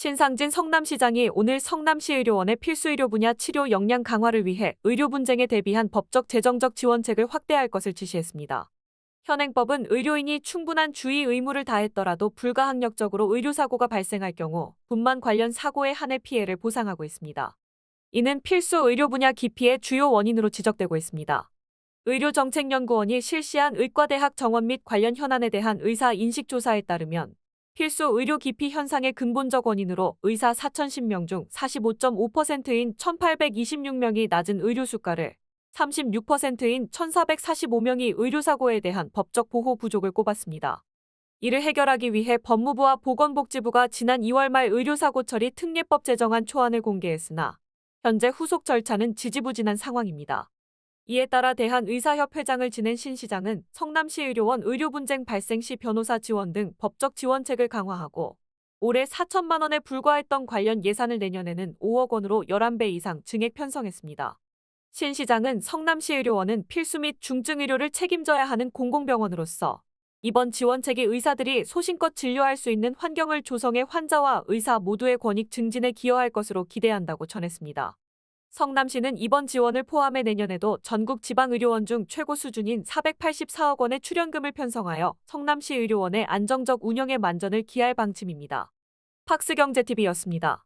신상진 성남시장이 오늘 성남시 의료원의 필수 의료 분야 치료 역량 강화를 위해 의료 분쟁에 대비한 법적 재정적 지원책을 확대할 것을 지시했습니다. 현행법은 의료인이 충분한 주의 의무를 다했더라도 불가항력적으로 의료사고가 발생할 경우 분만 관련 사고에 한해 피해를 보상하고 있습니다. 이는 필수 의료 분야 기피의 주요 원인으로 지적되고 있습니다. 의료정책연구원이 실시한 의과대학 정원 및 관련 현안에 대한 의사 인식조사에 따르면 필수 의료 기피 현상의 근본적 원인으로 의사 4,010명 중 45.5%인 1,826명이 낮은 의료 수가를 36%인 1,445명이 의료사고에 대한 법적 보호 부족을 꼽았습니다. 이를 해결하기 위해 법무부와 보건복지부가 지난 2월 말 의료사고 처리 특례법 제정안 초안을 공개했으나 현재 후속 절차는 지지부진한 상황입니다. 이에 따라 대한의사협회장을 지낸 신 시장은 성남시 의료원 의료 분쟁 발생 시 변호사 지원 등 법적 지원책을 강화하고 올해 4천만 원에 불과했던 관련 예산을 내년에는 5억 원으로 11배 이상 증액 편성했습니다. 신 시장은 성남시 의료원은 필수 및 중증 의료를 책임져야 하는 공공병원으로서 이번 지원책이 의사들이 소신껏 진료할 수 있는 환경을 조성해 환자와 의사 모두의 권익 증진에 기여할 것으로 기대한다고 전했습니다. 성남시는 이번 지원을 포함해 내년에도 전국 지방의료원 중 최고 수준인 484억 원의 출연금을 편성하여 성남시 의료원의 안정적 운영에 만전을 기할 방침입니다. 팍스경제TV였습니다.